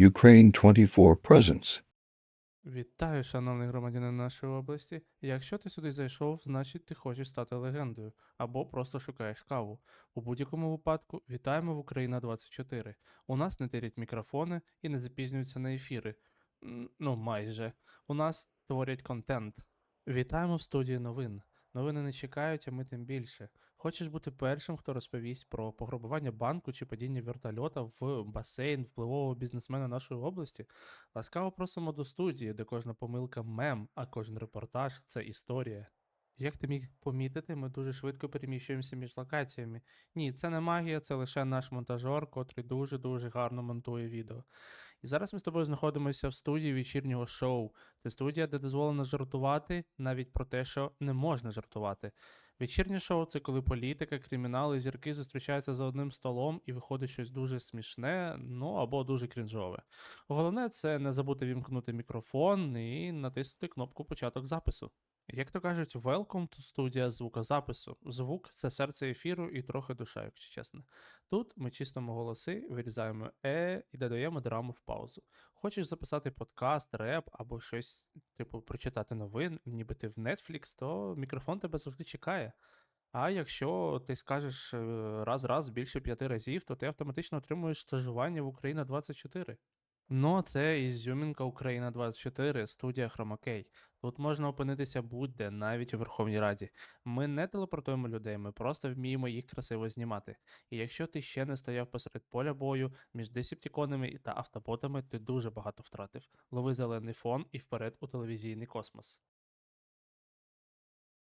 Ukraine 24 presents. Вітаю, шановний громадянин нашої області. Якщо ти сюди зайшов, значить ти хочеш стати легендою або просто шукаєш каву. У будь-якому випадку вітаємо в Україна 24. У нас не тирять мікрофони і не запізнюються на ефіри. Ну, майже. У нас творять контент. Вітаємо в студії новин. Новини не чекають, а ми тим більше. Хочеш бути першим, хто розповість про пограбування банку чи падіння вертольота в басейн впливового бізнесмена нашої області? Ласкаво просимо до студії, де кожна помилка мем, а кожен репортаж це історія. Як ти міг помітити, ми дуже швидко переміщуємося між локаціями. Ні, це не магія, це лише наш монтажер, котрий дуже-дуже гарно монтує відео. І зараз ми з тобою знаходимося в студії вечірнього шоу. Це студія, де дозволено жартувати навіть про те, що не можна жартувати. Вечірнє шоу це коли політика, кримінал і зірки зустрічаються за одним столом і виходить щось дуже смішне, ну або дуже крінжове. Головне це не забути вімкнути мікрофон і натиснути кнопку початок запису. Як то кажуть, welcome to студія звукозапису. Звук це серце ефіру і трохи душа, якщо чесно. Тут ми чистимо голоси, вирізаємо е і додаємо драму в паузу. Хочеш записати подкаст, реп або щось, типу, прочитати новин, ніби ти в Netflix, то мікрофон тебе завжди чекає. А якщо ти скажеш е, раз-раз більше п'яти разів, то ти автоматично отримуєш стажування в Україна 24. Ну, це ізюмінка Україна 24, студія Хромакей. Тут можна опинитися будь-де, навіть у Верховній Раді. Ми не телепортуємо людей, ми просто вміємо їх красиво знімати. І якщо ти ще не стояв посеред поля бою між десептіконами та автоботами, ти дуже багато втратив. Лови зелений фон і вперед у телевізійний космос.